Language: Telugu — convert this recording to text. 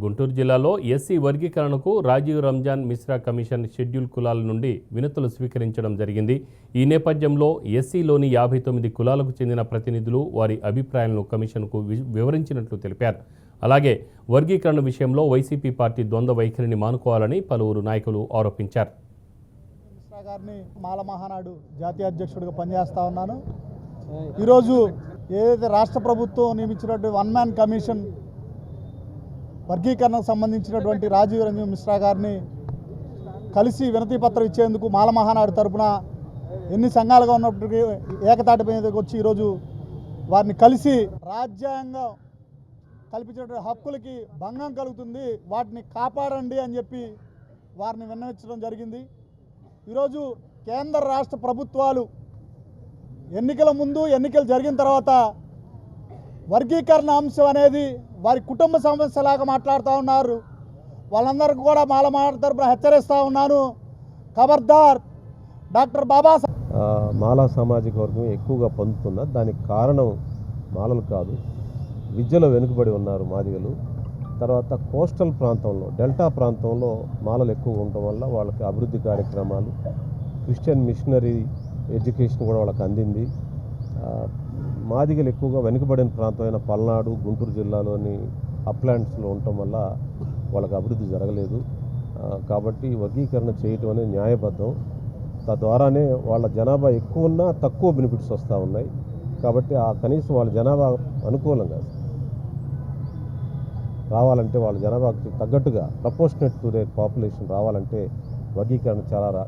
గుంటూరు జిల్లాలో ఎస్సీ వర్గీకరణకు రాజీవ్ రంజాన్ మిశ్రా కమిషన్ షెడ్యూల్ కులాల నుండి వినతులు స్వీకరించడం జరిగింది. ఈ నేపథ్యంలో ఎస్సీలోని యాభై తొమ్మిది కులాలకు చెందిన ప్రతినిధులు వారి అభిప్రాయాలను కమిషన్కు వి- వివరించినట్లు తెలిపారు. అలాగే వర్గీకరణ విషయంలో వైసీపీ పార్టీ ద్వంద్వ వైఖరిని మానుకోవాలని పలువురు నాయకులు ఆరోపించారు. గారిని మాల మహానాడు జాతీయ అధ్యక్షుడిగా పనిచేస్తా ఉన్నాను. ఈరోజు ఏదైతే రాష్ట్ర ప్రభుత్వం నియమించినటువంటి వన్ మ్యాన్ కమిషన్ వర్గీకరణకు సంబంధించినటువంటి రాజీవ్ రంజన్ మిశ్రా గారిని కలిసి వినతి పత్రం ఇచ్చేందుకు మాల మహానాడు తరపున ఎన్ని సంఘాలుగా ఉన్నప్పటికీ ఏకతాటి మీదకి వచ్చి ఈరోజు వారిని కలిసి రాజ్యాంగం కల్పించినటువంటి హక్కులకి భంగం కలుగుతుంది వాటిని కాపాడండి అని చెప్పి వారిని విన్నవించడం జరిగింది. ఈరోజు కేంద్ర రాష్ట్ర ప్రభుత్వాలు ఎన్నికల ముందు ఎన్నికలు జరిగిన తర్వాత వర్గీకరణ అంశం అనేది వారి కుటుంబ సమస్యలాగా మాట్లాడుతూ ఉన్నారు. వాళ్ళందరికీ కూడా మాల మాట తరపున హెచ్చరిస్తూ ఉన్నాను. ఖబర్దార్ డాక్టర్ బాబా మాలా సామాజిక వర్గం ఎక్కువగా పొందుతున్న దానికి కారణం మాలలు కాదు. విద్యలో వెనుకబడి ఉన్నారు మాదిగలు. తర్వాత కోస్టల్ ప్రాంతంలో డెల్టా ప్రాంతంలో మాలలు ఎక్కువ ఉండటం వల్ల వాళ్ళకి అభివృద్ధి కార్యక్రమాలు క్రిస్టియన్ మిషనరీ ఎడ్యుకేషన్ కూడా వాళ్ళకి అందింది. మాదిగలు ఎక్కువగా వెనుకబడిన ప్రాంతమైన పల్నాడు గుంటూరు జిల్లాలోని అప్లాంట్స్లో ఉండటం వల్ల వాళ్ళకి అభివృద్ధి జరగలేదు. కాబట్టి వర్గీకరణ చేయటం అనేది న్యాయబద్ధం. తద్వారానే వాళ్ళ జనాభా ఎక్కువ ఉన్నా తక్కువ బెనిఫిట్స్ వస్తూ ఉన్నాయి. కాబట్టి ఆ కనీసం వాళ్ళ జనాభా అనుకూలంగా రావాలంటే వాళ్ళ జనాభాకి తగ్గట్టుగా ప్రపోర్షనేట్ టు దే పాపులేషన్ రావాలంటే వర్గీకరణ చాలా రా